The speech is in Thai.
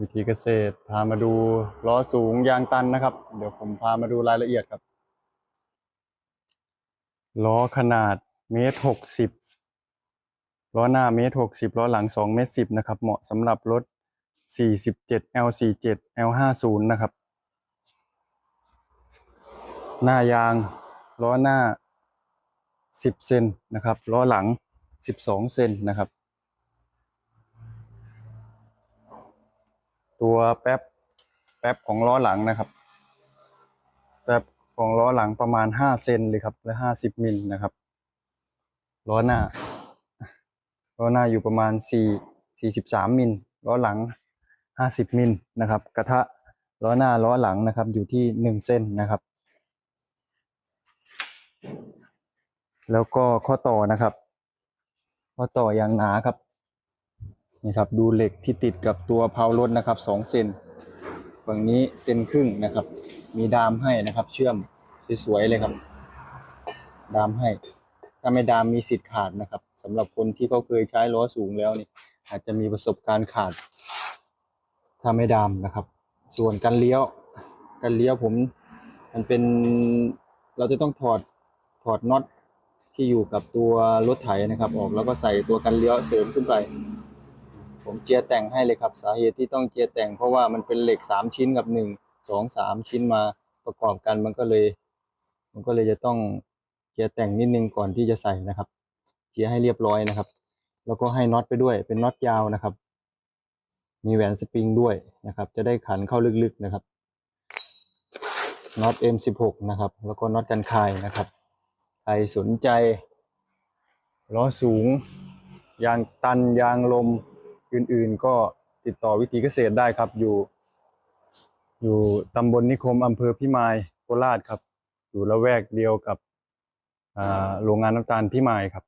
วิธีเกษตร พามาดูล้อสูงยางตันนะครับ เดี๋ยวผมพามาดูรายละเอียดครับ ล้อขนาดเมตรหกสิบล้อหน้าเมตรหกสิบล้อหลังสองเมตรสิบนะครับ เหมาะสำหรับรถสี่สิบเจ็ด L สี่เจ็ด L ห้าศูนย์นะครับ หน้ายางล้อหน้าสิบเซนนะครับ ล้อหลังสิบสองเซนนะครับ ตัวแป๊บแป๊บของล้อหลังนะครับแป๊บของล้อหลังประมาณห้าเซนเลยครับและห้าสิบมิลนะครับล้อหน้าล้อหน้าอยู่ประมาณสี่สี่สิบสามมิลล้อหลังห้าสิบมิลนะครับ กระทะล้อหน้าล้อหลังนะครับ อยู่ที่หนึ่งเซนนะครับ แล้วก็ข้อต่อนะครับ ข้อต่ออย่างหนาครับ นี่ครับดูเหล็กที่ติดกับตัวเพลารถนะครับสองเซนฝั่งนี้เซนครึ่งนะครับ มีดามให้นะครับ เชื่อมสวยๆเลยครับ ดามให้ ถ้าไม่ดามมีสิทธิ์ขาดนะครับสำหรับคนที่เขาเคยใช้ล้อสูงแล้วนี่อาจจะมีประสบการณ์ขาด ถ้าไม่ดามนะครับ ส่วนการเลี้ยวการเลี้ยวผม มันเป็นเราจะต้องถอดถอดน็อตที่อยู่กับตัวรถไถนะครับ ออกแล้วก็ใส่ตัวกันเลี้ยวเสริมขึ้นไป ผมเจียแต่งให้เลยครับ สาเหตุที่ต้องเจียแต่ง เพราะว่ามันเป็นเหล็กสามชิ้นกับหนึ่งสองสามชิ้นมาประกอบกันมันก็เลย มันก็เลยจะต้องเจียแต่งนิดนึงก่อนที่จะใส่นะครับ เจียให้เรียบร้อยนะครับ แล้วก็ให้น็อตไปด้วยเป็นน็อตยาวนะครับ มีแหวนสปริงด้วยนะครับ จะได้ขันเข้าลึกๆนะครับน็อต M16 นะครับ แล้วก็น็อตกันคายนะครับ ใครสนใจล้อสูง ยางตันยางลม อื่นๆ ก็ติดต่อวิถีเกษตรได้ครับ อยู่ อยู่ตำบลนิคมอำเภอพิมายโคราชครับ อยู่ละแวกเดียวกับอ่าโรงงานน้ำตาลพิมายครับ